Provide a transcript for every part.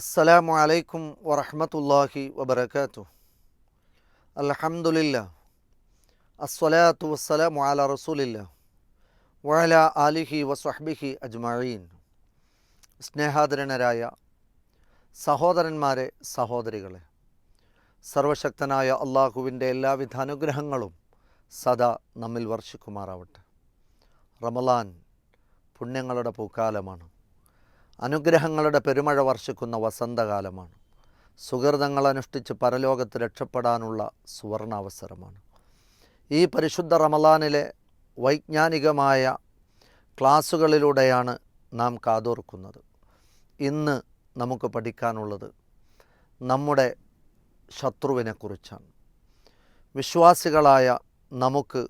അസ്സലാമു അലൈക്കും വറഹ്മത്തുള്ളാഹി വബറകാതുഹു. അലഹമുല്ല അസ്സലാത്തു വസ്സലാമു അലാ റസൂലില്ല. വഅല ആലിഹി വസ്വഹ്ബിഹി അജ്മഈൻ. സ്നേഹാദരനരായ സഹോദരന്മാരെ സഹോദരികളെ സർവശക്തനായ അള്ളാഹുവിന്റെ എല്ലാവിധ അനുഗ്രഹങ്ങളും സദാ നമ്മിൽ വർഷിക്കുമാറാവട്ടെ. റമലാൻ പുണ്യങ്ങളുടെ പൂക്കാലമാണ്. അനുഗ്രഹങ്ങളുടെ പെരുമഴ വർഷിക്കുന്ന വസന്തകാലമാണ്. സുഹൃതങ്ങൾ അനുഷ്ഠിച്ച് പരലോകത്ത് രക്ഷപ്പെടാനുള്ള സുവർണാവസരമാണ്. ഈ പരിശുദ്ധ റമലാനിലെ വൈജ്ഞാനികമായ ക്ലാസ്സുകളിലൂടെയാണ് നാം കാതോർക്കുന്നത്. ഇന്ന് നമുക്ക് പഠിക്കാനുള്ളത് നമ്മുടെ ശത്രുവിനെക്കുറിച്ചാണ്. വിശ്വാസികളായ നമുക്ക്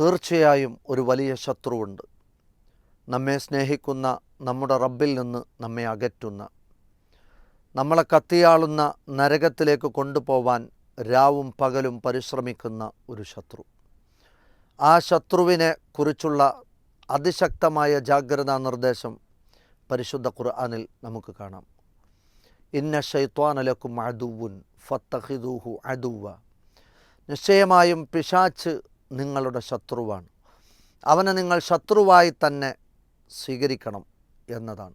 തീർച്ചയായും ഒരു വലിയ ശത്രുവുണ്ട്. നമ്മെ സ്നേഹിക്കുന്ന നമ്മുടെ റബ്ബിൽ നിന്ന് നമ്മെ അകറ്റുന്ന. നമ്മളെ കത്തിയാളുന്ന നരകത്തിലേക്ക് കൊണ്ടുപോവാൻ രാവും പകലും പരിശ്രമിക്കുന്ന ഒരു ശത്രു. ആ ശത്രുവിനെ കുറിച്ചുള്ള അതിശക്തമായ ജാഗ്രതാ നിർദ്ദേശം പരിശുദ്ധ ഖുർആാനിൽ നമുക്ക് കാണാം. ഇന്ന ഷൈത്വാനലക്കും അദുവുൻ ഫത്തഹിദൂഹു അദുവ നിശ്ചയമായും പിശാച്ച് നിങ്ങളുടെ ശത്രുവാണ്. അവനെ നിങ്ങൾ ശത്രുവായി തന്നെ സ്വീകരിക്കണം എന്നതാണ്.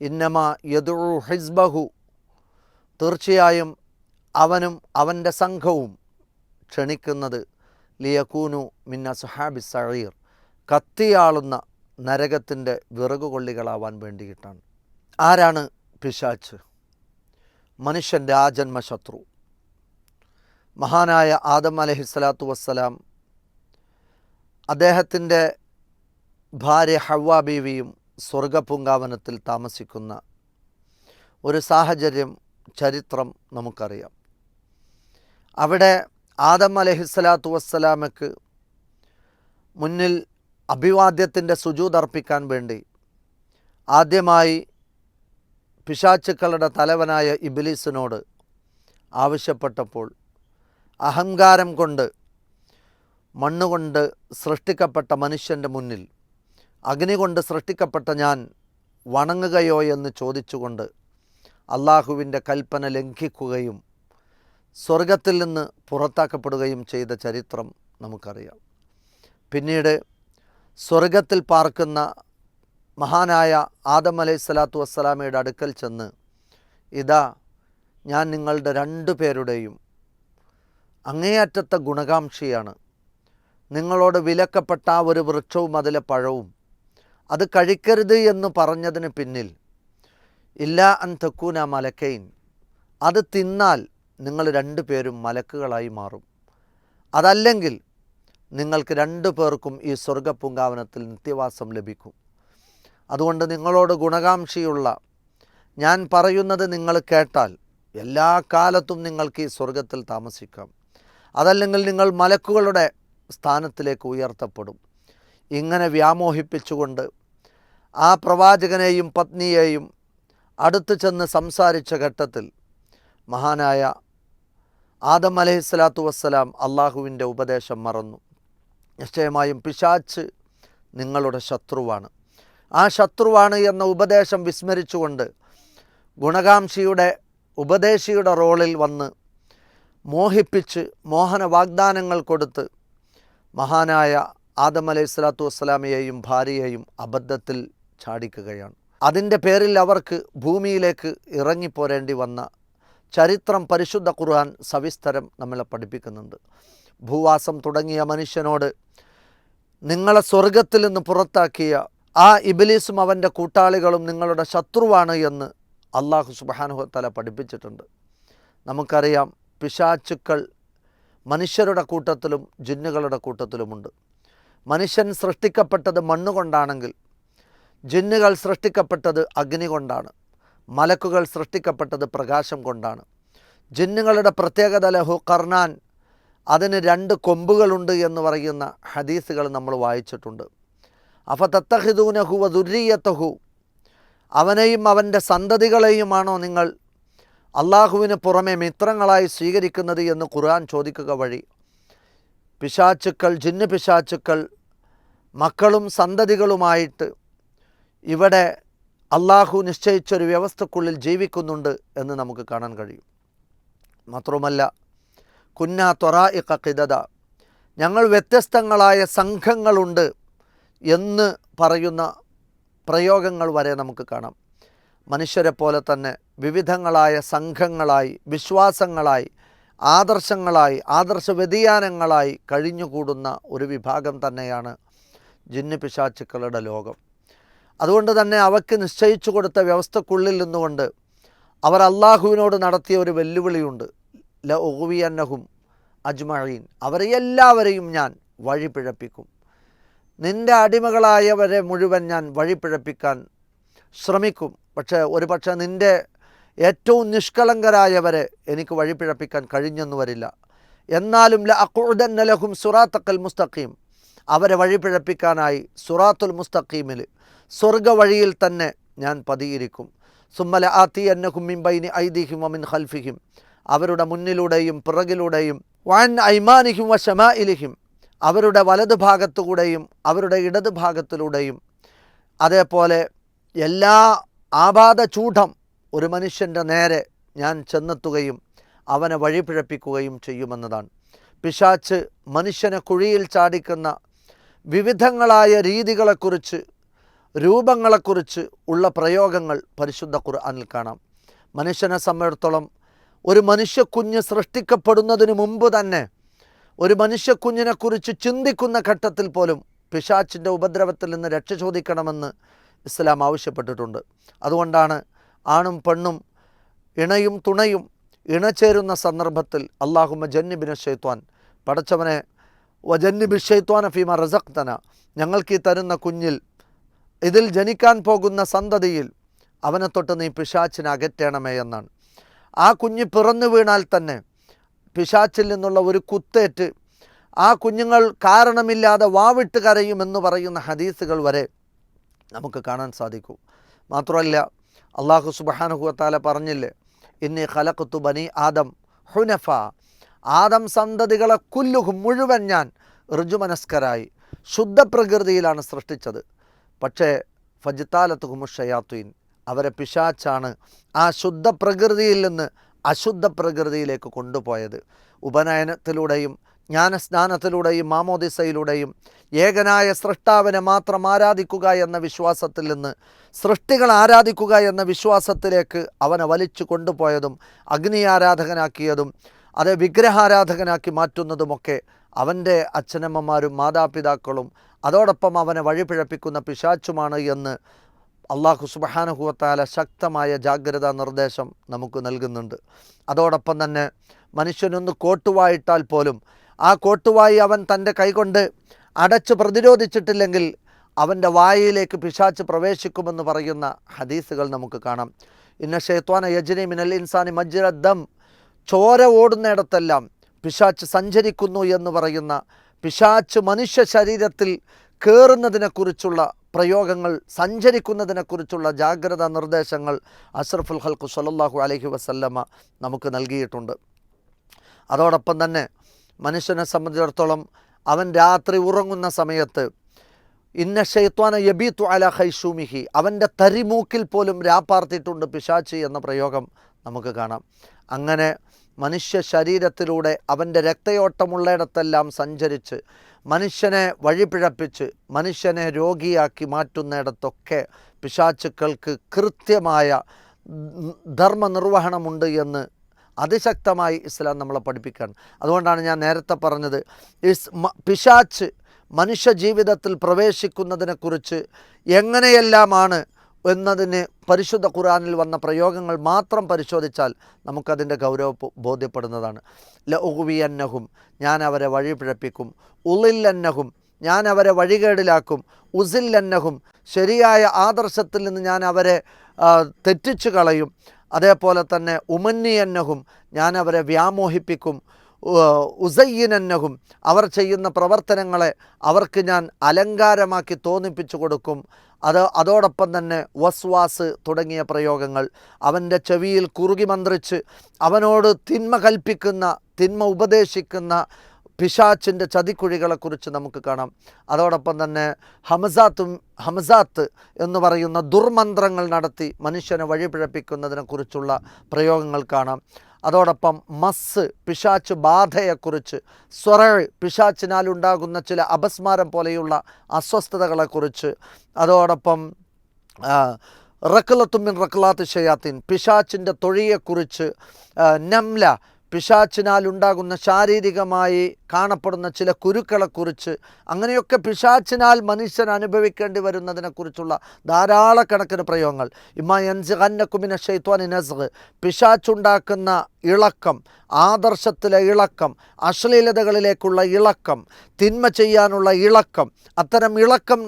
ഇന്നമ യദു ഹിസ്ബഹു. തീർച്ചയായും അവനും അവന്റെ സംഘവും ക്ഷണിക്കുന്നത് ലിയകൂനു മിന്ന സുഹാബി സഴീർ കത്തിയാളുന്ന നരകത്തിന്റെ വിറകുകൊള്ളികളാവാൻ വേണ്ടിയിട്ടാണ്. ആരാണ് പിശാച്ച്? മനുഷ്യന്റെ ആജന്മ ശത്രു. മഹാനായ ആദം അലഹിസ്സലാത്തു വസ്സലാം അദ്ദേഹത്തിന്റെ ഭാര്യ ഹവ്വ ബീവിയും സ്വർഗപൂങ്കാവനത്തിൽ താമസിക്കുന്ന ഒരു സാഹചര്യം ചരിത്രം നമുക്കറിയാം. അവിടെ ആദം അലഹിസ്സലാത്തു വസ്സലാമക്ക് മുന്നിൽ അഭിവാദ്യത്തിന്റെ സുജൂതർപ്പിക്കാൻ വേണ്ടി ആദ്യമായി പിശാച്ചുക്കളുടെ തലവനായ ഇബിലീസിനോട് ആവശ്യപ്പെട്ടപ്പോൾ അഹങ്കാരം കൊണ്ട് മണ്ണുകൊണ്ട് സൃഷ്ടിക്കപ്പെട്ട മനുഷ്യന്റെ മുന്നിൽ അഗ്നി കൊണ്ട് സൃഷ്ടിക്കപ്പെട്ട ഞാൻ വണങ്ങുകയോ എന്ന് ചോദിച്ചുകൊണ്ട് അള്ളാഹുവിന്റെ കൽപ്പന ലംഘിക്കുകയും സ്വർഗത്തിൽ നിന്ന് പുറത്താക്കപ്പെടുകയും ചെയ്ത ചരിത്രം നമുക്കറിയാം. പിന്നീട് സ്വർഗത്തിൽ പാർക്കുന്ന മഹാനായ ആദം അലൈഹി സ്വലാത്തു വസ്സലാമയുടെ അടുക്കൽ ചെന്ന് ഇതാ ഞാൻ നിങ്ങളുടെ രണ്ടു പേരുടെയും അങ്ങേയറ്റത്തെ ഗുണകാംക്ഷിയാണ്. നിങ്ങളോട് വിലക്കപ്പെട്ട ഒരു വൃക്ഷവും അതിലെ പഴവും അത് കഴിക്കരുത് എന്ന് പറഞ്ഞതിന് പിന്നിൽ ഇല്ല അൻ തെക്കൂന മലക്കൈൻ. അത് തിന്നാൽ നിങ്ങൾ രണ്ടു പേരും മലക്കുകളായി മാറും. അതല്ലെങ്കിൽ നിങ്ങൾക്ക് രണ്ടു പേർക്കും ഈ സ്വർഗപ്പുങ്കാവനത്തിൽ നിത്യവാസം ലഭിക്കും. അതുകൊണ്ട് നിങ്ങളോട് ഗുണകാംക്ഷിയുള്ള ഞാൻ പറയുന്നത് നിങ്ങൾ കേട്ടാൽ എല്ലാ കാലത്തും നിങ്ങൾക്ക് ഈ സ്വർഗത്തിൽ താമസിക്കാം. അതല്ലെങ്കിൽ നിങ്ങൾ മലക്കുകളുടെ സ്ഥാനത്തിലേക്ക് ഉയർത്തപ്പെടും. ഇങ്ങനെ വ്യാമോഹിപ്പിച്ചുകൊണ്ട് ആ പ്രവാചകനെയും പത്നിയെയും അടുത്തു ചെന്ന് സംസാരിച്ച ഘട്ടത്തിൽ മഹാനായ ആദം അലഹിസ്ലാത്തു വസ്സലാം അള്ളാഹുവിന്റെ ഉപദേശം മറന്നു. നിശ്ചയമായും പിശാച്ച് നിങ്ങളുടെ ശത്രുവാണ്. ആ ശത്രുവാണ് എന്ന ഉപദേശം വിസ്മരിച്ചുകൊണ്ട് ഗുണകാംക്ഷിയുടെ ഉപദേശിയുടെ റോളിൽ വന്ന് മോഹിപ്പിച്ച് മോഹന വാഗ്ദാനങ്ങൾ കൊടുത്ത് മഹാനായ ആദം അലൈഹി സ്വലാത്തു വസ്സലാമയെയും ഭാര്യയെയും അബദ്ധത്തിൽ ചാടിക്കുകയാണ്. അതിന്റെ പേരിൽ അവർക്ക് ഭൂമിയിലേക്ക് ഇറങ്ങിപ്പോരേണ്ടി വന്ന ചരിത്രം പരിശുദ്ധ ഖുർആൻ സവിസ്തരം നമ്മളെ പഠിപ്പിക്കുന്നുണ്ട്. ഭൂവാസം തുടങ്ങിയ മനുഷ്യനോട് നിങ്ങളെ സ്വർഗത്തിൽ നിന്ന് പുറത്താക്കിയ ആ ഇബിലീസും അവന്റെ കൂട്ടാളികളും നിങ്ങളുടെ ശത്രുവാണ് എന്ന് അള്ളാഹു സുബാനുഹത്തല പഠിപ്പിച്ചിട്ടുണ്ട്. നമുക്കറിയാം പിശാച്ചുക്കൾ മനുഷ്യരുടെ കൂട്ടത്തിലും ജിന്നുകളുടെ കൂട്ടത്തിലുമുണ്ട്. മനുഷ്യൻ സൃഷ്ടിക്കപ്പെട്ടത് മണ്ണുകൊണ്ടാണെങ്കിൽ ജിന്നുകൾ സൃഷ്ടിക്കപ്പെട്ടത് അഗ്നി കൊണ്ടാണ് മലക്കുകൾ സൃഷ്ടിക്കപ്പെട്ടത് പ്രകാശം കൊണ്ടാണ്. ജിന്നുകളുടെ പ്രത്യേകത ലഹു കർണാൻ അതിന് രണ്ട് കൊമ്പുകളുണ്ട് എന്ന് പറയുന്ന ഹദീസുകൾ നമ്മൾ വായിച്ചിട്ടുണ്ട്. അഫ തത്തഹിദൂനഹു വദുരീയത്തഹു അവനെയും അവന്റെ സന്തതികളെയുമാണോ നിങ്ങൾ അള്ളാഹുവിന് പുറമെ മിത്രങ്ങളായി സ്വീകരിക്കുന്നത് എന്ന് ഖുർആൻ ചോദിക്കുക വഴി. പിശാച്ചുക്കൾ ജിന്നു പിശാച്ചുക്കൾ മക്കളും സന്തതികളുമായിട്ട് ഇവിടെ അള്ളാഹു നിശ്ചയിച്ചൊരു വ്യവസ്ഥക്കുള്ളിൽ ജീവിക്കുന്നുണ്ട് എന്ന് നമുക്ക് കാണാൻ കഴിയും. മാത്രവുമല്ല കുന്ന ത്വറാ കിതത ഞങ്ങൾ വ്യത്യസ്തങ്ങളായ സംഘങ്ങളുണ്ട് എന്ന് പറയുന്ന പ്രയോഗങ്ങൾ വരെ നമുക്ക് കാണാം. മനുഷ്യരെ പോലെ തന്നെ വിവിധങ്ങളായ സംഘങ്ങളായി വിശ്വാസങ്ങളായി ആദർശങ്ങളായി ആദർശ വ്യതിയാനങ്ങളായി കഴിഞ്ഞുകൂടുന്ന ഒരു വിഭാഗം തന്നെയാണ് ജിന്ന് പിശാച്ചുക്കളുടെ ലോകം. അതുകൊണ്ട് തന്നെ അവയ്ക്ക് നിശ്ചയിച്ചു കൊടുത്ത വ്യവസ്ഥക്കുള്ളിൽ നിന്നുകൊണ്ട് അവർ അള്ളാഹുവിനോട് നടത്തിയ ഒരു വെല്ലുവിളിയുണ്ട്. ല ഒഹുവിയന്നഹും അജ്മഴീൻ അവരെ എല്ലാവരെയും ഞാൻ വഴിപിഴപ്പിക്കും. നിന്റെ അടിമകളായവരെ മുഴുവൻ ഞാൻ വഴിപിഴപ്പിക്കാൻ ശ്രമിക്കും. പക്ഷേ ഒരു പക്ഷേ നിന്റെ ഏറ്റവും നിഷ്കളങ്കരായവരെ എനിക്ക് വഴിപിഴപ്പിക്കാൻ കഴിഞ്ഞെന്നു വരില്ല. എന്നാലും ല അക്കുദന്ന ലഹും സുറാത്തക്കൽ മുസ്തഖീം. അവരെ വഴിപിഴപ്പിക്കാനായി സുറാത്തുൽ മുസ്തഖീമിൽ സ്വർഗവഴിയിൽ തന്നെ ഞാൻ പതിയിരിക്കും. സുമ്മല ആത്തി അന്നഹും മിമ്പൈനി ഐദിഹിം അമിൻ ഖൽഫിഹിം. അവരുടെ മുന്നിലൂടെയും പിറകിലൂടെയും വാൻ ഐമാനിഹിം വ ഷമാഇലിഹിം അവരുടെ വലത് ഭാഗത്തുകൂടെയും അവരുടെ ഇടത് ഭാഗത്തിലൂടെയും. അതേപോലെ എല്ലാ ആപാത ചൂഢം ഒരു മനുഷ്യന്റെ നേരെ ഞാൻ ചെന്നെത്തുകയും അവനെ വഴിപിഴപ്പിക്കുകയും ചെയ്യുമെന്നതാണ്. പിശാച്ച് മനുഷ്യനെ കുഴിയിൽ ചാടിക്കുന്ന വിവിധങ്ങളായ രീതികളെക്കുറിച്ച് രൂപങ്ങളെക്കുറിച്ച് ഉള്ള പ്രയോഗങ്ങൾ പരിശുദ്ധ ഖുർആനിൽ കാണാം. മനുഷ്യനെ സംബന്ധിച്ചിടത്തോളം ഒരു മനുഷ്യക്കുഞ്ഞ് സൃഷ്ടിക്കപ്പെടുന്നതിന് മുമ്പ് തന്നെ ഒരു മനുഷ്യക്കുഞ്ഞിനെക്കുറിച്ച് ചിന്തിക്കുന്ന ഘട്ടത്തിൽ പോലും പിശാച്ചിന്റെ ഉപദ്രവത്തിൽ നിന്ന് രക്ഷ ചോദിക്കണമെന്ന് ഇസ്ലാം ആവശ്യപ്പെട്ടിട്ടുണ്ട്. അതുകൊണ്ടാണ് ആണും പെണ്ണും ഇണയും തുണയും ഇണചേരുന്ന സന്ദർഭത്തിൽ അള്ളാഹുമ ജന്നിബിന് ഷെയ്ത്വാൻ പടച്ചവനെ വജന്നിബി ബിഷയ്ത്വാന ഫീമ റസക്തന ഞങ്ങൾക്ക് ഈ തരുന്ന കുഞ്ഞിൽ ഇതിൽ ജനിക്കാൻ പോകുന്ന സന്തതിയിൽ അവനെ തൊട്ട് നീ പിശാച്ചിനെ അകറ്റണമേ എന്നാണ്. ആ കുഞ്ഞ് പിറന്നു വീണാൽ തന്നെ പിശാച്ചിൽ നിന്നുള്ള ഒരു കുത്തേറ്റ് ആ കുഞ്ഞുങ്ങൾ കാരണമില്ലാതെ വാവിട്ട് കരയുമെന്ന് പറയുന്ന ഹദീസുകൾ വരെ നമുക്ക് കാണാൻ സാധിക്കും. മാത്രമല്ല അള്ളാഹു സുബാനുഹുവത്താല പറഞ്ഞില്ലേ ഇന്നി ഖലഖത്തു ബനി ആദം ഹുനഫ ആദം സന്തതികളെ കുല്ലുഹും മുഴുവൻ ഞാൻ ഋജുമനസ്കരായി. ശുദ്ധ പ്രകൃതിയിലാണ് സൃഷ്ടിച്ചത്. പക്ഷേ ഫജിത്താലത്ത് ഹുമുഷയാത്തുയിൻ അവരെ പിശാച്ചാണ് ആ ശുദ്ധ പ്രകൃതിയിൽ നിന്ന് അശുദ്ധ പ്രകൃതിയിലേക്ക് കൊണ്ടുപോയത്. ഉപനയനത്തിലൂടെയും ജ്ഞാനസ്നാനത്തിലൂടെയും മാമോദിസയിലൂടെയും ഏകനായ സൃഷ്ടാവിനെ മാത്രം ആരാധിക്കുക എന്ന വിശ്വാസത്തിൽ നിന്ന് സൃഷ്ടികൾ ആരാധിക്കുക എന്ന വിശ്വാസത്തിലേക്ക് അവനെ വലിച്ചു കൊണ്ടുപോയതും അഗ്നി ആരാധകനാക്കിയതും അത് വിഗ്രഹാരാധകനാക്കി മാറ്റുന്നതുമൊക്കെ അവന്റെ അച്ഛനമ്മമാരും മാതാപിതാക്കളും അതോടൊപ്പം അവനെ വഴിപിഴപ്പിക്കുന്ന പിശാച്ചുമാണ് എന്ന് അള്ളാഹു സുബഹാനുഹുവത്താല ശക്തമായ ജാഗ്രതാ നിർദ്ദേശം നമുക്ക് നൽകുന്നുണ്ട്. അതോടൊപ്പം തന്നെ മനുഷ്യനൊന്ന് കോട്ടുവായിട്ടാൽ പോലും ആ കോട്ടുവായി അവൻ തന്റെ കൈകൊണ്ട് അടച്ച് പ്രതിരോധിച്ചിട്ടില്ലെങ്കിൽ അവന്റെ വായയിലേക്ക് പിശാച്ച് പ്രവേശിക്കുമെന്ന് പറയുന്ന ഹദീസുകൾ നമുക്ക് കാണാം. ഇന്ന ഷെയ്ത്വാന യജ്നി മിനൽ ഇൻസാനി മജ്രദം ചോര ഓടുന്നിടത്തെല്ലാം പിശാച്ച് സഞ്ചരിക്കുന്നു എന്ന് പറയുന്ന പിശാച്ച് മനുഷ്യ ശരീരത്തിൽ കയറുന്നതിനെക്കുറിച്ചുള്ള പ്രയോഗങ്ങൾ സഞ്ചരിക്കുന്നതിനെക്കുറിച്ചുള്ള ജാഗ്രതാ നിർദ്ദേശങ്ങൾ അഷ്റഫുൽ ഹൽക്കു സല്ലാഹു അലഹി വസല്ലമ നമുക്ക് നൽകിയിട്ടുണ്ട്. അതോടൊപ്പം തന്നെ മനുഷ്യനെ സംബന്ധിച്ചിടത്തോളം അവൻ രാത്രി ഉറങ്ങുന്ന സമയത്ത് ഇന്ന ഷെയ്ത്വാന യബീത്തു അല ഹൈഷൂമിഹി അവന്റെ തരിമൂക്കിൽ പോലും രാപ്പാർത്തിയിട്ടുണ്ട് പിശാച്ചി എന്ന പ്രയോഗം നമുക്ക് കാണാം. അങ്ങനെ മനുഷ്യ ശരീരത്തിലൂടെ അവന്റെ രക്തയോട്ടമുള്ളിടത്തെല്ലാം സഞ്ചരിച്ച് മനുഷ്യനെ വഴിപിഴപ്പിച്ച് മനുഷ്യനെ രോഗിയാക്കി മാറ്റുന്നിടത്തൊക്കെ പിശാച്ചുക്കൾക്ക് കൃത്യമായ ധർമ്മനിർവഹണമുണ്ട് എന്ന് അതിശക്തമായി ഇസ്ലാം നമ്മളെ പഠിപ്പിക്കുകയാണ്. അതുകൊണ്ടാണ് ഞാൻ നേരത്തെ പറഞ്ഞത് ഇസ് പിശാച്ച് മനുഷ്യ ജീവിതത്തിൽ പ്രവേശിക്കുന്നതിനെക്കുറിച്ച് എങ്ങനെയെല്ലാമാണ് എന്നതിന് പരിശുദ്ധ ഖുറാനിൽ വന്ന പ്രയോഗങ്ങൾ മാത്രം പരിശോധിച്ചാൽ നമുക്കതിന്റെ ഗൗരവ ബോധ്യപ്പെടുന്നതാണ്. ല ഉഹുവിയന്നഹും ഞാൻ അവരെ വഴിപിഴപ്പിക്കും. ഉളില്ലന്നഹും ഞാൻ അവരെ വഴികേടിലാക്കും. ഉസില്ലന്നഹും ശരിയായ ആദർശത്തിൽ നിന്ന് ഞാൻ അവരെ തെറ്റിച്ചു കളയും. അതേപോലെ തന്നെ ഉമന്നിയന്നഹും ഞാൻ അവരെ വ്യാമോഹിപ്പിക്കും. ഉസയ്യനന്നഹും. അവർ ചെയ്യുന്ന പ്രവർത്തനങ്ങളെ അവർക്ക് ഞാൻ അലങ്കാരമാക്കി തോന്നിപ്പിച്ചു കൊടുക്കും. അത് അതോടൊപ്പം തന്നെ വസ്വാസ് തുടങ്ങിയ പ്രയോഗങ്ങൾ. അവന്റെ ചെവിയിൽ കുറുകി മന്ത്രിച്ച് അവനോട് തിന്മ കൽപ്പിക്കുന്ന തിന്മ ഉപദേശിക്കുന്ന പിശാച്ചിന്റെ ചതിക്കുഴികളെക്കുറിച്ച് നമുക്ക് കാണാം. അതോടൊപ്പം തന്നെ ഹമസാത്തും ഹമസാത്ത് എന്ന് പറയുന്ന ദുർമന്ത്രങ്ങൾ നടത്തി മനുഷ്യനെ വഴിപിഴപ്പിക്കുന്നതിനെക്കുറിച്ചുള്ള പ്രയോഗങ്ങൾ കാണാം. അതോടൊപ്പം മസ് പിശാച്ച് ബാധയെക്കുറിച്ച് സ്വറ പിശാച്ചിനാൽ ഉണ്ടാകുന്ന ചില അപസ്മാരം പോലെയുള്ള അസ്വസ്ഥതകളെക്കുറിച്ച് അതോടൊപ്പം റക്കുലത്തുമ്മിൻ റക്കുലാത്ത് ഷയാത്തിൻ പിശാച്ചിന്റെ തൊഴിയെക്കുറിച്ച് നംല പിശാച്ചിനാൽ ഉണ്ടാകുന്ന ശാരീരികമായി കാണപ്പെടുന്ന ചില കുരുക്കളെക്കുറിച്ച് അങ്ങനെയൊക്കെ പിശാച്ചിനാൽ മനുഷ്യൻ അനുഭവിക്കേണ്ടി വരുന്നതിനെക്കുറിച്ചുള്ള ധാരാളക്കണക്കിന് പ്രയോഗങ്ങൾ. ഇമ്മ ഇമ്മയൻസിഖന്നക്കുമിന ഷെയ്ത്വാൻ ഇനസ് പിശാച്ചുണ്ടാക്കുന്ന ഇളക്കം ആദർശത്തിലെ ഇളക്കം അശ്ലീലതകളിലേക്കുള്ള ഇളക്കം തിന്മ ചെയ്യാനുള്ള ഇളക്കം അത്തരം ഇളക്കം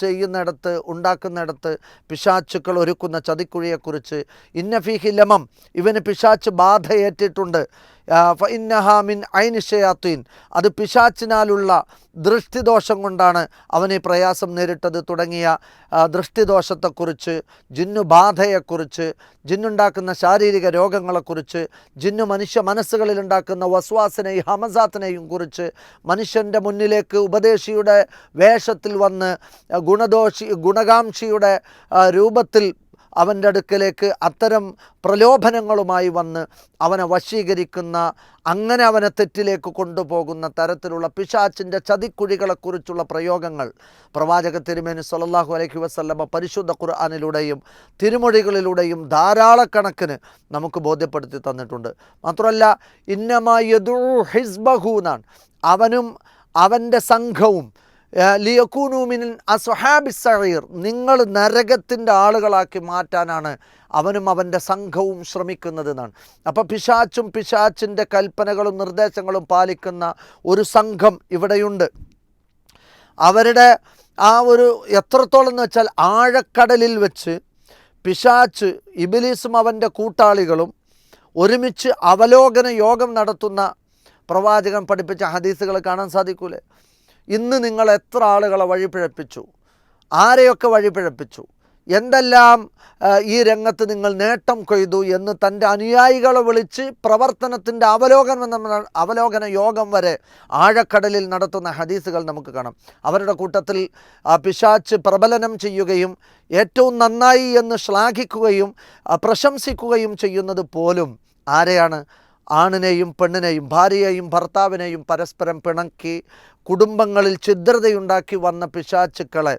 ചെയ്യുന്നിടത്ത് ഉണ്ടാക്കുന്നിടത്ത് പിശാച്ചുക്കൾ ഒരുക്കുന്ന ചതിക്കുഴിയെക്കുറിച്ച് ഇന്നഫീഹി ലമം ഇവന് പിശാച്ച് ബാധയേറ്റിട്ടുണ്ട്. ഇന്നഹാമിൻ ഐനിഷയാത്തീൻ അത് പിശാച്ചിനാലുള്ള ദൃഷ്ടിദോഷം കൊണ്ടാണ് അവന് പ്രയാസം നേരിട്ടത്. തുടങ്ങിയ ദൃഷ്ടിദോഷത്തെക്കുറിച്ച് ദൃഷ്ടിദോഷത്തെക്കുറിച്ച് ജിന്നുബാധയെക്കുറിച്ച് ജിന്നുണ്ടാക്കുന്ന ശാരീരിക രോഗങ്ങളെക്കുറിച്ച് ജിന്നു മനുഷ്യ മനസ്സുകളിൽ ഉണ്ടാക്കുന്ന വസ്വാസിനെയും ഹമസാത്തിനെയും കുറിച്ച് മനുഷ്യന്റെ മുന്നിലേക്ക് ഉപദേശിയുടെ വേഷത്തിൽ വന്ന് ഗുണദോഷി ഗുണകാംക്ഷിയുടെ രൂപത്തിൽ അവന്റെ അടുക്കലേക്ക് അത്തരം പ്രലോഭനങ്ങളുമായി വന്ന് അവനെ വശീകരിക്കുന്ന അങ്ങനെ അവനെ തെറ്റിലേക്ക് കൊണ്ടുപോകുന്ന തരത്തിലുള്ള പിശാച്ചിന്റെ ചതിക്കുഴികളെക്കുറിച്ചുള്ള പ്രയോഗങ്ങൾ പ്രവാചക തിരുമേനി സൊല്ലാഹു അലൈഹി വസല്ലമ പരിശുദ്ധ ഖുർആാനിലൂടെയും തിരുമൊഴികളിലൂടെയും ധാരാളക്കണക്കിന് നമുക്ക് ബോധ്യപ്പെടുത്തി തന്നിട്ടുണ്ട്. മാത്രമല്ല ഇന്നമായതു ഹിസ്ബഹു എന്നാണ്. അവനും അവന്റെ സംഘവും ലിയക്കൂനൂമിൻ അസുഹാബി സഹീർ നിങ്ങൾ നരകത്തിന്റെ ആളുകളാക്കി മാറ്റാനാണ് അവനും അവന്റെ സംഘവും ശ്രമിക്കുന്നത് എന്നാണ് അപ്പോൾ പിശാച്ചും പിശാച്ചിന്റെ കൽപ്പനകളും നിർദ്ദേശങ്ങളും പാലിക്കുന്ന ഒരു സംഘം ഇവിടെയുണ്ട്. അവരുടെ ആ ഒരു എത്രത്തോളം എന്ന് വെച്ചാൽ ആഴക്കടലിൽ വെച്ച് പിശാച്ച് ഇബിലീസും അവന്റെ കൂട്ടാളികളും ഒരുമിച്ച് അവലോകന യോഗം നടത്തുന്ന പ്രവാചകൻ പഠിപ്പിച്ച ഹദീസുകൾ കാണാൻ സാധിക്കൂലേ? ഇന്ന് നിങ്ങൾ എത്ര ആളുകളെ വഴിപിഴപ്പിച്ചു? ആരെയൊക്കെ വഴിപിഴപ്പിച്ചു? എന്തെല്ലാം ഈ രംഗത്ത് നിങ്ങൾ നേട്ടം കൊയ്തു എന്ന് തന്റെ അനുയായികളെ വിളിച്ച് പ്രവർത്തനത്തിന്റെ അവലോകനം എന്ന അവലോകന യോഗം വരെ ആഴക്കടലിൽ നടത്തുന്ന ഹദീസുകൾ നമുക്ക് കാണാം. അവരുടെ കൂട്ടത്തിൽ പിശാച്ച് പ്രബലനം ചെയ്യുകയും ഏറ്റവും നന്നായി എന്ന് ശ്ലാഘിക്കുകയും പ്രശംസിക്കുകയും ചെയ്യുന്നത് പോലും ആരെയാണ്? ആണിനെയും പെണ്ണിനെയും ഭാര്യയെയും ഭർത്താവിനെയും പരസ്പരം പിണക്കി കുടുംബങ്ങളിൽ ഛിദ്രതയുണ്ടാക്കി വന്ന പിശാച്ചുക്കളെ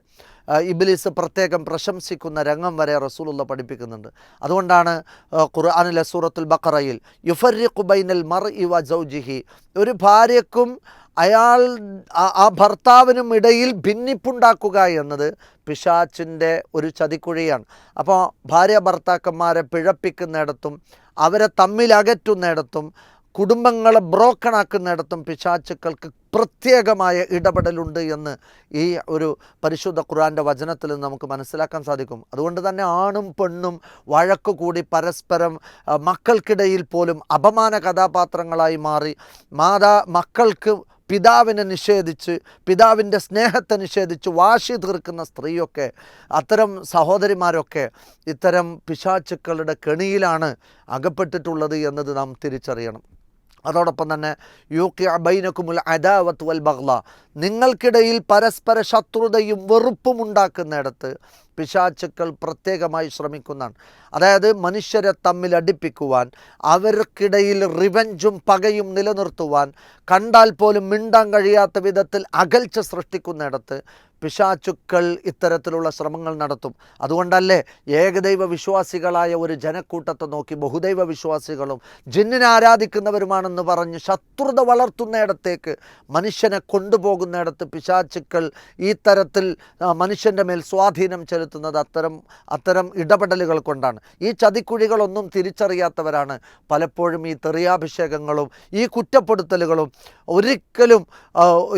ഇബിലിസ് പ്രത്യേകം പ്രശംസിക്കുന്ന രംഗം വരെ റസൂലുള്ള പഠിപ്പിക്കുന്നുണ്ട്. അതുകൊണ്ടാണ് ഖുർആാനിലെ സൂറത്തുൽ ബക്കറയിൽ യുഫറി ബൈനൽ മർ ഇവ ജൗജിഹി ഒരു ഭാര്യക്കും അയാൾ ആ- ഭർത്താവിനും ഇടയിൽ ഭിന്നിപ്പുണ്ടാക്കുക എന്നത് പിശാച്ചിന്റെ ഒരു ചതിക്കുഴിയാണ്. അപ്പോൾ ഭാര്യ ഭർത്താക്കന്മാരെ പിഴപ്പിക്കുന്നിടത്തും അവരെ തമ്മിൽ അകറ്റുന്നിടത്തും കുടുംബങ്ങളെ ബ്രോക്കൺ ആക്കുന്നിടത്തും പിശാച്ചുക്കൾക്ക് പ്രത്യേകമായ ഇടപെടലുണ്ട് എന്ന് ഈ ഒരു പരിശുദ്ധ ഖുറാന്റെ വചനത്തിൽ നമുക്ക് മനസ്സിലാക്കാൻ സാധിക്കും. അതുകൊണ്ട് തന്നെ ആണും പെണ്ണും വഴക്ക് കൂടി പരസ്പരം മക്കൾക്കിടയിൽ പോലും അപമാന കഥാപാത്രങ്ങളായി മാറി. മാതാ മക്കൾക്ക് പിതാവിനെ നിഷേധിച്ച് പിതാവിന്റെ സ്നേഹത്തെ നിഷേധിച്ച് വാശി തീർക്കുന്ന സ്ത്രീയൊക്കെ അത്തരം സഹോദരിമാരൊക്കെ ഇത്തരം പിശാച്ചുക്കളുടെ കെണിയിലാണ് അകപ്പെട്ടിട്ടുള്ളത് എന്നത് നാം തിരിച്ചറിയണം. അതോടൊപ്പം തന്നെ യു കെ അബൈനക്കുമുൽ അദാവത്ത് വൽ ബഹ്ല നിങ്ങൾക്കിടയിൽ പരസ്പര ശത്രുതയും വെറുപ്പും ഉണ്ടാക്കുന്നിടത്ത് പിശാച്ചുക്കൾ പ്രത്യേകമായി ശ്രമിക്കുന്നതാണ്. അതായത് മനുഷ്യരെ തമ്മിൽ അടുപ്പിക്കുവാൻ അവർക്കിടയിൽ റിവഞ്ചും പകയും നിലനിർത്തുവാൻ കണ്ടാൽ പോലും മിണ്ടാൻ കഴിയാത്ത വിധത്തിൽ അകൽച്ച സൃഷ്ടിക്കുന്നിടത്ത് പിശാചുക്കൾ ഇത്തരത്തിലുള്ള ശ്രമങ്ങൾ നടത്തും. അതുകൊണ്ടല്ലേ ഏകദൈവ വിശ്വാസികളായ ഒരു ജനക്കൂട്ടത്തെ നോക്കി ബഹുദൈവ വിശ്വാസികളും ജിന്നിനെ ആരാധിക്കുന്നവരുമാണെന്ന് പറഞ്ഞ് ശത്രുത വളർത്തുന്നിടത്തേക്ക് മനുഷ്യനെ കൊണ്ടുപോകുന്നിടത്ത് പിശാചുക്കൾ ഈ തരത്തിൽ മനുഷ്യന്റെ മേൽ സ്വാധീനം ചെലുത്തുന്നത് അത്തരം അത്തരം ഇടപെടലുകൾ കൊണ്ടാണ്. ഈ ചതിക്കുഴികളൊന്നും തിരിച്ചറിയാത്തവരാണ് പലപ്പോഴും ഈ തെറിയാഭിഷേകങ്ങളും ഈ കുറ്റപ്പെടുത്തലുകളും. ഒരിക്കലും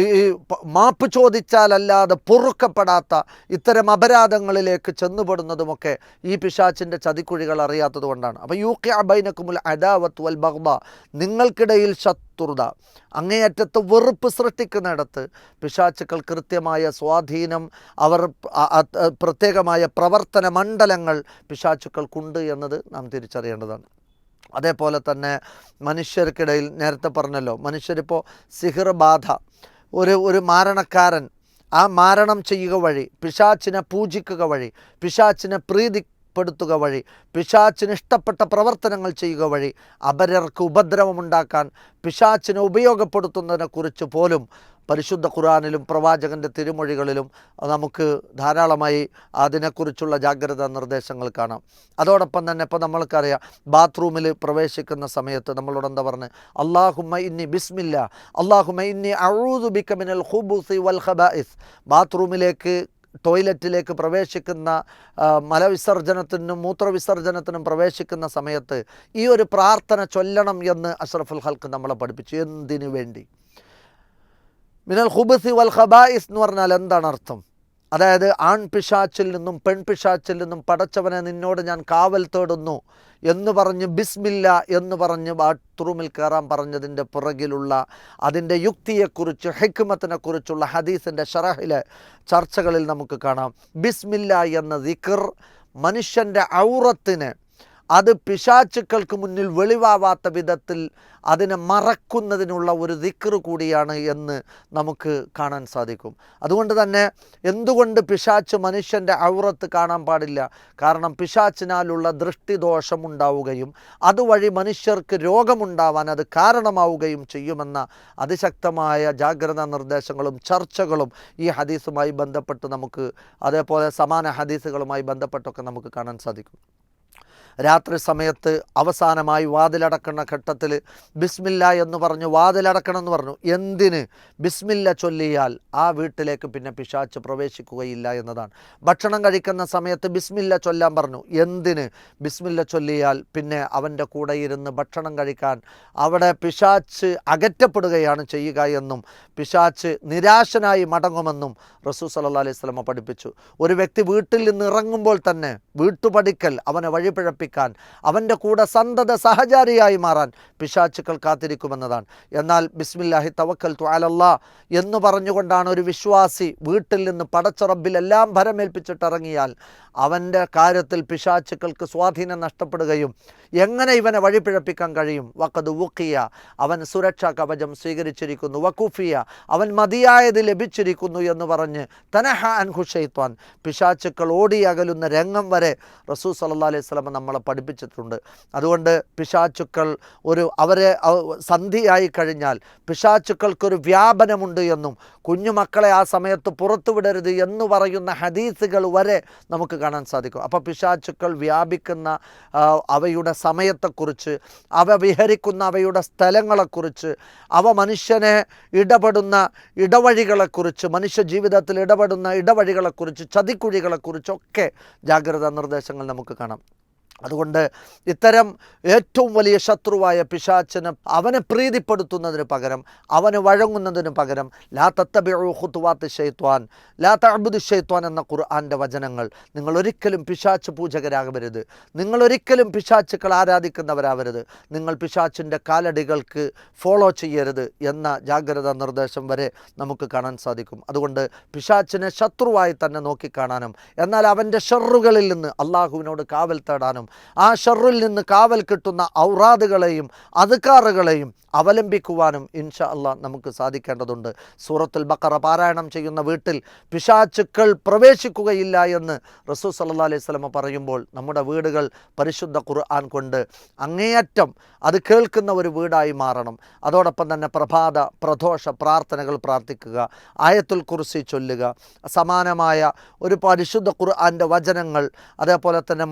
ഈ മാപ്പ് ചോദിച്ചാലല്ലാതെ പൊറുക്കപ്പെടാത്ത ഇത്തരം അപരാധങ്ങളിലേക്ക് ചെന്നുപെടുന്നതുമൊക്കെ ഈ പിശാച്ചിന്റെ ചതിക്കുഴികൾ അറിയാത്തത് കൊണ്ടാണ്. അപ്പോൾ യു കെ അബൈനക്കുമുൽ അദാവത്ത് വൽ ബഹ്ബ നിങ്ങൾക്കിടയിൽ ശത്രുത അങ്ങേയറ്റത്ത് വെറുപ്പ് സൃഷ്ടിക്കുന്നിടത്ത് പിശാച്ചുക്കൾ കൃത്യമായ സ്വാധീനം അവർ പ്രത്യേകമായ പ്രവർത്തന മണ്ഡലങ്ങൾ പിശാച്ചുക്കൾക്കുണ്ട് എന്നത് നാം തിരിച്ചറിയേണ്ടതാണ്. അതേപോലെ തന്നെ മനുഷ്യർക്കിടയിൽ നേരത്തെ പറഞ്ഞല്ലോ മനുഷ്യരിപ്പോൾ സിഹിർ ബാധ. ഒരു ഒരു മാരണക്കാരൻ ആ മാരണം ചെയ്യുക വഴി പിശാച്ചിനെ പൂജിക്കുക വഴി പിശാച്ചിനെ പ്രീതിപ്പെടുത്തുക വഴി പിശാച്ചിന് ഇഷ്ടപ്പെട്ട പ്രവർത്തനങ്ങൾ ചെയ്യുക വഴി അപരർക്ക് ഉപദ്രവമുണ്ടാക്കാൻ പിശാച്ചിനെ ഉപയോഗപ്പെടുത്തുന്നതിനെക്കുറിച്ച് പോലും പരിശുദ്ധ ഖുറാനിലും പ്രവാചകന്റെ തിരുമൊഴികളിലും നമുക്ക് ധാരാളമായി അതിനെക്കുറിച്ചുള്ള ജാഗ്രതാ നിർദ്ദേശങ്ങൾ കാണാം. അതോടൊപ്പം തന്നെ ഇപ്പോൾ നമ്മൾക്കറിയാം ബാത്റൂമിൽ പ്രവേശിക്കുന്ന സമയത്ത് നമ്മളോട് എന്താ പറഞ്ഞത് അള്ളാഹുമ ഇന്നി ബിസ്മില്ല അള്ളാഹുമ ഇന്നി അഴൂദു ബിക്കമിനൽ ഹുബുസി വൽ ഇസ് ബാത്റൂമിലേക്ക് ടോയ്ലറ്റിലേക്ക് പ്രവേശിക്കുന്ന മലവിസർജനത്തിനും മൂത്രവിസർജനത്തിനും പ്രവേശിക്കുന്ന സമയത്ത് ഈ ഒരു പ്രാർത്ഥന ചൊല്ലണം എന്ന് അഷ്റഫുൽ ഹൽക്ക് നമ്മളെ പഠിപ്പിച്ചു. എന്തിനു വേണ്ടി? മിനൽ ഹുബസി വൽ ഖബായിസ് എന്ന് പറഞ്ഞാൽ എന്താണ് അർത്ഥം? അതായത് ആൺ പിശാച്ചിൽ നിന്നും പെൺ പിശാച്ചിൽ നിന്നും പടച്ചവനെ നിന്നോട് ഞാൻ കാവൽ തേടുന്നു എന്ന് പറഞ്ഞ് ബിസ്മില്ല എന്ന് പറഞ്ഞ് ബാത്റൂമിൽ കയറാൻ പറഞ്ഞതിന്റെ പുറകിലുള്ള അതിന്റെ യുക്തിയെക്കുറിച്ച് ഹെക്കുമത്തിനെക്കുറിച്ചുള്ള ഹദീസിന്റെ ഷറഹിലെ ചർച്ചകളിൽ നമുക്ക് കാണാം. ബിസ്മില്ല എന്ന ദിക്കർ മനുഷ്യന്റെ ഔറത്തിന് അത് പിശാച്ചുക്കൾക്ക് മുന്നിൽ വെളിവാവാത്ത വിധത്തിൽ അതിനെ മറക്കുന്നതിനുള്ള ഒരു ദിക്റ് കൂടിയാണ് എന്ന് നമുക്ക് കാണാൻ സാധിക്കും. അതുകൊണ്ട് തന്നെ എന്തുകൊണ്ട് പിശാച്ച് മനുഷ്യന്റെ ഔറത്ത് കാണാൻ പാടില്ല? കാരണം പിശാച്ചിനാലുള്ള ദൃഷ്ടിദോഷം ഉണ്ടാവുകയും അതുവഴി മനുഷ്യർക്ക് രോഗമുണ്ടാവാൻ അത് കാരണമാവുകയും ചെയ്യുമെന്ന അതിശക്തമായ ജാഗ്രതാ നിർദ്ദേശങ്ങളും ചർച്ചകളും ഈ ഹദീസുമായി ബന്ധപ്പെട്ട് നമുക്ക് അതേപോലെ സമാന ഹദീസുകളുമായി ബന്ധപ്പെട്ടൊക്കെ നമുക്ക് കാണാൻ സാധിക്കും. രാത്രി സമയത്ത് അവസാനമായി വാതിലടക്കുന്ന ഘട്ടത്തിൽ ബിസ്മില്ല എന്ന് പറഞ്ഞു വാതിലടക്കണം എന്ന് പറഞ്ഞു. എന്തിന്? ബിസ്മില്ല ചൊല്ലിയാൽ ആ വീട്ടിലേക്ക് പിന്നെ പിശാച്ച് പ്രവേശിക്കുകയില്ല എന്നതാണ്. ഭക്ഷണം കഴിക്കുന്ന സമയത്ത് ബിസ്മില്ല ചൊല്ലാൻ പറഞ്ഞു. എന്തിന്? ബിസ്മില്ല ചൊല്ലിയാൽ പിന്നെ അവന്റെ കൂടെ ഇരുന്ന് ഭക്ഷണം കഴിക്കാൻ അവിടെ പിശാച്ച് അകറ്റപ്പെടുകയാണ് ചെയ്യുക എന്നും പിശാച്ച് നിരാശനായി മടങ്ങുമെന്നും റസൂ സല്ലാ അലൈഹി സ്വലമ പഠിപ്പിച്ചു. ഒരു വ്യക്തി വീട്ടിൽ നിന്ന് ഇറങ്ങുമ്പോൾ തന്നെ വീട്ടുപടിക്കൽ അവനെ വഴിപിഴപ്പിക്കാൻ അവന്റെ കൂടെ സന്തത സഹചാരിയായി മാറാൻ പിശാച്ചുക്കൾ കാത്തിരിക്കുമെന്നതാണ്. എന്നാൽ ബിസ്മില്ലാഹി തവക്കൽ ത്വാലല്ലാ എന്ന് പറഞ്ഞുകൊണ്ടാണ് ഒരു വിശ്വാസി വീട്ടിൽ നിന്ന് പടച്ചറബിൽ എല്ലാം ഭരമേൽപ്പിച്ചിട്ട് ഇറങ്ങിയാൽ അവന്റെ കാര്യത്തിൽ പിശാച്ചുക്കൾക്ക് സ്വാധീനം നഷ്ടപ്പെടുകയും എങ്ങനെ ഇവനെ വഴിപിഴപ്പിക്കാൻ കഴിയും? വക്കത് വുക്കിയ അവൻ സുരക്ഷാ കവചം സ്വീകരിച്ചിരിക്കുന്നു. വക്കൂഫിയ അവൻ മതിയായത് ലഭിച്ചിരിക്കുന്നു എന്ന് പറഞ്ഞ് തനഹ അൻഹുഷയ്ത്വാൻ പിശാച്ചുക്കൾ ഓടിയകലുന്ന രംഗം വരെ റസൂ സല്ലാ അലൈഹി സ്വലമ നമ്മളെ പഠിപ്പിച്ചിട്ടുണ്ട്. അതുകൊണ്ട് പിശാച്ചുക്കൾ ഒരു അവരെ അവ- സന്ധിയായി കഴിഞ്ഞാൽ പിശാച്ചുക്കൾക്കൊരു വ്യാപനമുണ്ട് എന്നും കുഞ്ഞുമക്കളെ ആ സമയത്ത് പുറത്തുവിടരുത് എന്ന് പറയുന്ന ഹദീസുകൾ വരെ നമുക്ക് കാണാൻ സാധിക്കും. അപ്പോൾ പിശാച്ചുക്കൾ വ്യാപിക്കുന്ന അവയുടെ സമയത്തെക്കുറിച്ച് അവ വിഹരിക്കുന്ന അവയുടെ സ്ഥലങ്ങളെക്കുറിച്ച് അവ മനുഷ്യനെ ഇടപെടുന്ന ഇടവഴികളെക്കുറിച്ച് മനുഷ്യ ജീവിതത്തിൽ ഇടപെടുന്ന ഇടവഴികളെക്കുറിച്ച് ചതിക്കുഴികളെക്കുറിച്ചൊക്കെ ജാഗ്രതാ നിർദ്ദേശങ്ങൾ നമുക്ക് കാണാം. അതുകൊണ്ട് ഇത്തരം ഏറ്റവും വലിയ ശത്രുവായ പിശാച്ചന് അവനെ പ്രീതിപ്പെടുത്തുന്നതിന് പകരം അവന് വഴങ്ങുന്നതിന് പകരം ലാ തത്തബിഹുത്തുവാത്ത് ഷെയ്ത്വാൻ ലാ തഅബുദു ഷെയ്ത്വാൻ എന്ന ഖുർആന്റെ വചനങ്ങൾ നിങ്ങൾ ഒരിക്കലും പിശാച്ച് പൂജകരാകരുത് നിങ്ങൾ ഒരിക്കലും പിശാച്ചുക്കൾ ആരാധിക്കുന്നവരാവരുത്. നിങ്ങൾ പിശാച്ചിന്റെ കാലടികൾക്ക് ഫോളോ ചെയ്യരുത് എന്ന ജാഗ്രതാ നിർദ്ദേശം വരെ നമുക്ക് കാണാൻ സാധിക്കും. അതുകൊണ്ട് പിശാച്ചിനെ ശത്രുവായി തന്നെ നോക്കിക്കാണാനും എന്നാൽ അവന്റെ ഷെറുകളിൽ നിന്ന് അള്ളാഹുവിനോട് കാവൽ തേടാനും ആ ഷെറിൽ നിന്ന് കാവൽ കിട്ടുന്ന ഔറാദുകളെയും അതുക്കാറുകളെയും അവലംബിക്കുവാനും ഇൻഷാ അള്ളാഹ് നമുക്ക് സാധിക്കേണ്ടതുണ്ട്. സൂറത്തുൽ ബക്കറ പാരായണം ചെയ്യുന്ന വീട്ടിൽ പിശാചുക്കൾ പ്രവേശിക്കുകയില്ല എന്ന് റസൂ സല്ലാ അലൈഹി സ്വലമ പറയുമ്പോൾ നമ്മുടെ വീടുകൾ പരിശുദ്ധ ഖുർആൻ കൊണ്ട് അങ്ങേയറ്റം അത് കേൾക്കുന്ന ഒരു വീടായി മാറണം. അതോടൊപ്പം തന്നെ പ്രഭാത പ്രദോഷ പ്രാർത്ഥനകൾ പ്രാർത്ഥിക്കുക ആയത്തുൽ കുർസി ചൊല്ലുക സമാനമായ ഒരു പരിശുദ്ധ ഖുർആന്റെ വചനങ്ങൾ അതേപോലെ തന്നെ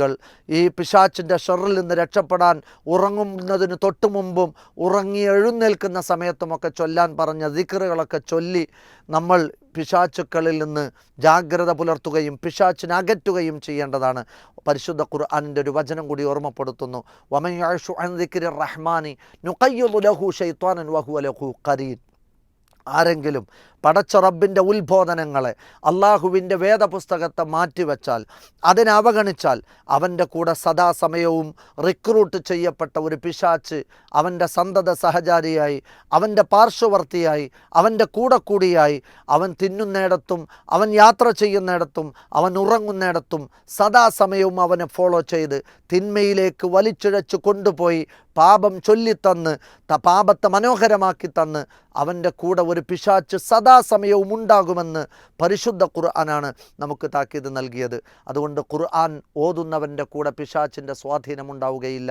മുഅവ്വദാത്തുകൾ ഈ പിശാച്ചിന്റെ ഷെറിൽ നിന്ന് രക്ഷപ്പെടാൻ ഉറങ്ങുന്നതിന് തൊട്ടു മുമ്പും ഉറങ്ങി എഴുന്നേൽക്കുന്ന സമയത്തുമൊക്കെ ചൊല്ലാൻ പറഞ്ഞ ദിക്കറുകളൊക്കെ ചൊല്ലി നമ്മൾ പിശാച്ചുക്കളിൽ നിന്ന് ജാഗ്രത പുലർത്തുകയും പിശാച്ചിനെ അകറ്റുകയും ചെയ്യേണ്ടതാണ്. പരിശുദ്ധ ഖുർആാനിന്റെ ഒരു വചനം കൂടി ഓർമ്മപ്പെടുത്തുന്നു. വമയാഷു അൻ ദിക്കിരി റഹ്മാനി നുക്കയ്യുലഹു ലഹു വഹു വഹുവ ലഹു ഖരീൻ. ആരെങ്കിലും പടച്ച റബ്ബിന്റെ ഉത്ബോധനങ്ങളെ അള്ളാഹുവിന്റെ വേദപുസ്തകത്തെ മാറ്റിവെച്ചാൽ അതിനെ അവഗണിച്ചാൽ അവന്റെ കൂടെ സദാസമയവും റിക്രൂട്ട് ചെയ്യപ്പെട്ട ഒരു പിശാച്ച് അവന്റെ സന്തത സഹചാരിയായി അവന്റെ പാർശ്വവർത്തിയായി അവന്റെ കൂടെ കൂടിയായി അവൻ തിന്നുന്നിടത്തും അവൻ യാത്ര ചെയ്യുന്നിടത്തും അവൻ ഉറങ്ങുന്നിടത്തും സദാസമയവും അവനെ ഫോളോ ചെയ്ത് തിന്മയിലേക്ക് വലിച്ചിഴച്ച് കൊണ്ടുപോയി പാപം ചൊല്ലിത്തന്ന് പാപത്തെ മനോഹരമാക്കി തന്ന് അവന്റെ കൂടെ ഒരു പിശാച്ച് സദാസമയവും ഉണ്ടാകുമെന്ന് പരിശുദ്ധ ഖുർആനാണ് നമുക്ക് താക്കീത് നൽകിയത്. അതുകൊണ്ട് ഖുർആൻ ഓതുന്നവന്റെ കൂടെ പിശാച്ചിന്റെ സ്വാധീനം ഉണ്ടാവുകയില്ല.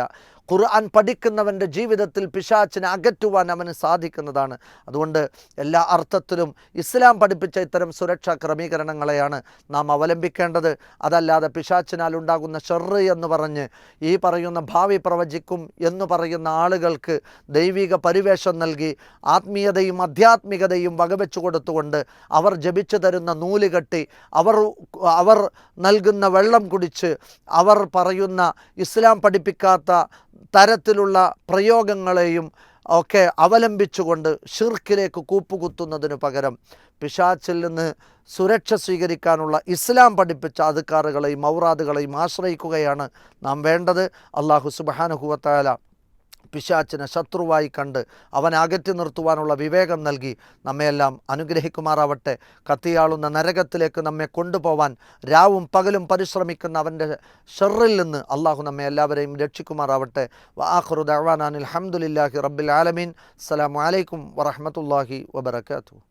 ഖുർആൻ പഠിക്കുന്നവന്റെ ജീവിതത്തിൽ പിശാച്ചിനെ അകറ്റുവാൻ അവന് സാധിക്കുന്നതാണ്. അതുകൊണ്ട് എല്ലാ അർത്ഥത്തിലും ഇസ്ലാം പഠിപ്പിച്ച ഇത്തരം സുരക്ഷാ ക്രമീകരണങ്ങളെയാണ് നാം അവലംബിക്കേണ്ടത്. അതല്ലാതെ പിശാച്ചിനാൽ ഉണ്ടാകുന്ന ഷെറ് എന്ന് പറഞ്ഞ് ഈ പറയുന്ന ഭാവി പ്രവചിക്കും എന്ന് പറയുന്ന ആളുകൾക്ക് ദൈവിക പരിവേഷം നൽകി ആത്മീയതയും ആധ്യാത്മികതയും വകവെച്ചു കൊടുത്തുകൊണ്ട് അവർ ജപിച്ചു തരുന്ന നൂൽ കെട്ടി അവർ അവർ നൽകുന്ന വെള്ളം കുടിച്ച് അവർ പറയുന്ന ഇസ്ലാം പഠിപ്പിക്കാത്ത തരത്തിലുള്ള പ്രയോഗങ്ങളെയും ഒക്കെ അവലംബിച്ചുകൊണ്ട് ഷിർക്കിലേക്ക് കൂപ്പുകുത്തുന്നതിനു പകരം പിശാച്ചിൽ നിന്ന് സുരക്ഷ സ്വീകരിക്കാനുള്ള ഇസ്ലാം പഠിപ്പിച്ച അതുക്കാറുകളെയും ഔറാദുകളെയും ആശ്രയിക്കുകയാണ് നാം വേണ്ടത്. അള്ളാഹു സുബാനുഹുവത്തായ പിശാച്ചിനെ ശത്രുവായി കണ്ട് അവനെ അകറ്റി നിർത്തുവാനുള്ള വിവേകം നൽകി നമ്മയെല്ലാം അനുഗ്രഹിക്കുമാറാവട്ടെ. കത്തിയാളുന്ന നരകത്തിലേക്ക് നമ്മെ കൊണ്ടുപോവാൻ രാവും പകലും പരിശ്രമിക്കുന്ന അവന്റെ ഷെറിൽ നിന്ന് അള്ളാഹു നമ്മെ എല്ലാവരെയും രക്ഷിക്കുമാറാവട്ടെ. വാഹുറു ദവാനാൻ അലഹമുല്ലാഹി റബ്ബിൽ ആലമീൻ. അസ്സാം അലൈക്കും വറഹമത്തല്ലാഹി വബർക്കാത്തു